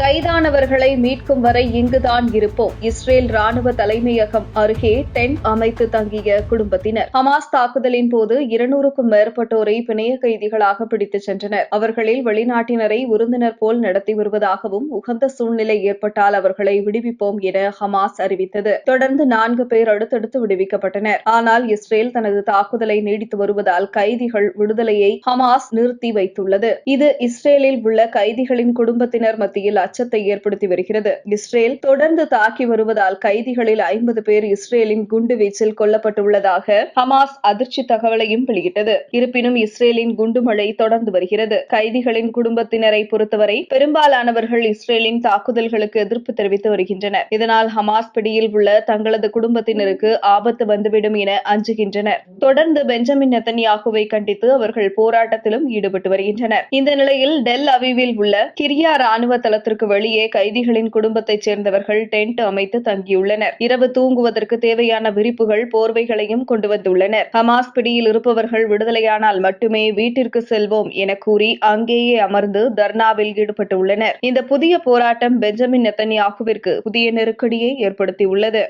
கைதானவர்களை மீட்கும் வரை இங்குதான் இருப்போம். இஸ்ரேல் ராணுவ தலைமையகம் அருகே டென்ட் அமைத்து தங்கிய குடும்பத்தினர். ஹமாஸ் தாக்குதலின் போது இருநூறுக்கும் மேற்பட்டோரை பிணைய கைதிகளாக பிடித்துச் சென்றனர். அவர்களில் வெளிநாட்டினரை விருந்தினர் போல் நடத்தி வருவதாகவும் உகந்த சூழ்நிலை ஏற்பட்டால் அவர்களை விடுவிப்போம் என ஹமாஸ் அறிவித்தது. தொடர்ந்து நான்கு பேர் அடுத்தடுத்து விடுவிக்கப்பட்டனர். ஆனால் இஸ்ரேல் தனது தாக்குதலை நீடித்து வருவதால் கைதிகள் விடுதலையை ஹமாஸ் நிறுத்தி வைத்துள்ளது. இது இஸ்ரேலில் உள்ள கைதிகளின் குடும்பத்தினர் மத்தியில் அச்சத்தை ஏற்படுத்தி வருகிறது. இஸ்ரேல் தொடர்ந்து தாக்கி வருவதால் கைதிகளில் ஐம்பது பேர் இஸ்ரேலின் குண்டு வீச்சில் கொல்லப்பட்டுள்ளதாக ஹமாஸ் அதிர்ச்சி தகவலையும் வெளியிட்டது. இருப்பினும் இஸ்ரேலின் குண்டுமழை தொடர்ந்து வருகிறது. கைதிகளின் குடும்பத்தினரை பொறுத்தவரை பெரும்பாலானவர்கள் இஸ்ரேலின் தாக்குதல்களுக்கு எதிர்ப்பு தெரிவித்து வருகின்றனர். இதனால் ஹமாஸ் பிடியில் உள்ள தங்களது குடும்பத்தினருக்கு ஆபத்து வந்துவிடும் என அஞ்சுகின்றனர். தொடர்ந்து பெஞ்சமின் நெத்தன்யாகுவை கண்டித்து அவர்கள் போராட்டத்திலும் ஈடுபட்டு வருகின்றனர். இந்த நிலையில் டெல் அவிவில் உள்ள கிரியா ராணுவ தளத்திற்கு வெளியே கைதிகளின் குடும்பத்தைச் சேர்ந்தவர்கள் டென்ட் அமைத்து தங்கியுள்ளனர். இரவு தூங்குவதற்கு தேவையான விரிப்புகள் போர்வைகளையும் கொண்டு வந்துள்ளனர். ஹமாஸ் பிடியில் இருப்பவர்கள் விடுதலையானால் மட்டுமே வீட்டிற்கு செல்வோம் என கூறி அங்கேயே அமர்ந்து தர்ணாவில் ஈடுபட்டுள்ளனர். இந்த புதிய போராட்டம் பெஞ்சமின் நெத்தன்யாகுவிற்கு புதிய நெருக்கடியை ஏற்படுத்தியுள்ளது.